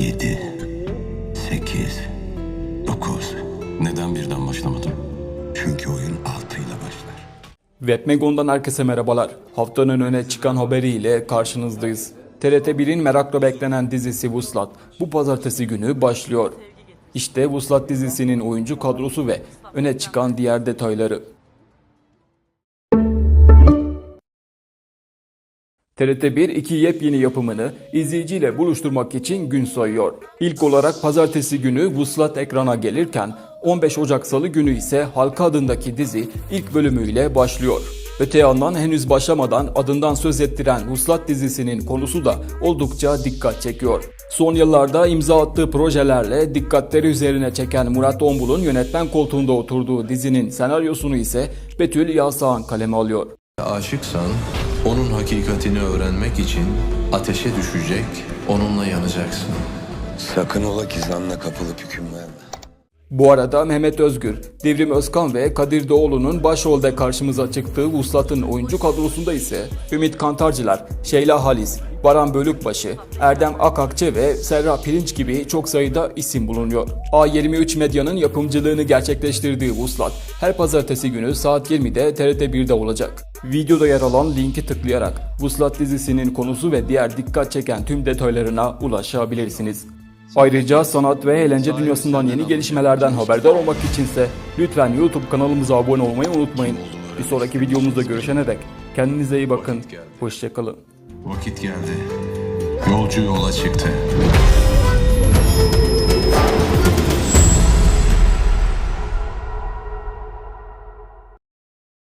Yedi, sekiz, dokuz. Neden birden başlamadım? Çünkü oyun altıyla başlar. Webmegon'dan herkese merhabalar. Haftanın öne çıkan haberiyle karşınızdayız. TRT1'in merakla beklenen dizisi Vuslat bu pazartesi günü başlıyor. İşte Vuslat dizisinin oyuncu kadrosu ve öne çıkan diğer detayları. TRT1 iki yepyeni yapımını izleyiciyle buluşturmak için gün sayıyor. İlk olarak pazartesi günü Vuslat ekrana gelirken 15 Ocak Salı günü ise Halka adındaki dizi ilk bölümüyle başlıyor. Öte yandan henüz başlamadan adından söz ettiren Vuslat dizisinin konusu da oldukça dikkat çekiyor. Son yıllarda imza attığı projelerle dikkatleri üzerine çeken Murat Ombul'un yönetmen koltuğunda oturduğu dizinin senaryosunu ise Betül Yasağan kaleme alıyor. Aşıksan onun hakikatini öğrenmek için ateşe düşecek, onunla yanacaksın. Sakın ola ki zanla kapılıp hüküm. Bu arada Mehmet Özgür, Devrim Özkan ve Kadir Doğulu'nun başrolde karşımıza çıktığı Vuslat'ın oyuncu kadrosunda ise Ümit Kantarcılar, Şeyla Halis, Baran Bölükbaşı, Erdem Akakçı ve Serra Pirinç gibi çok sayıda isim bulunuyor. A23 Medya'nın yapımcılığını gerçekleştirdiği Vuslat her pazartesi günü saat 20'de TRT1'de olacak. Videoda yer alan linki tıklayarak Vuslat dizisinin konusu ve diğer dikkat çeken tüm detaylarına ulaşabilirsiniz. Ayrıca sanat ve eğlence dünyasından yeni gelişmelerden haberdar olmak içinse lütfen YouTube kanalımıza abone olmayı unutmayın. Bir sonraki videomuzda görüşene dek kendinize iyi bakın. Hoşçakalın. Vakit geldi. Yolcu yola çıktı.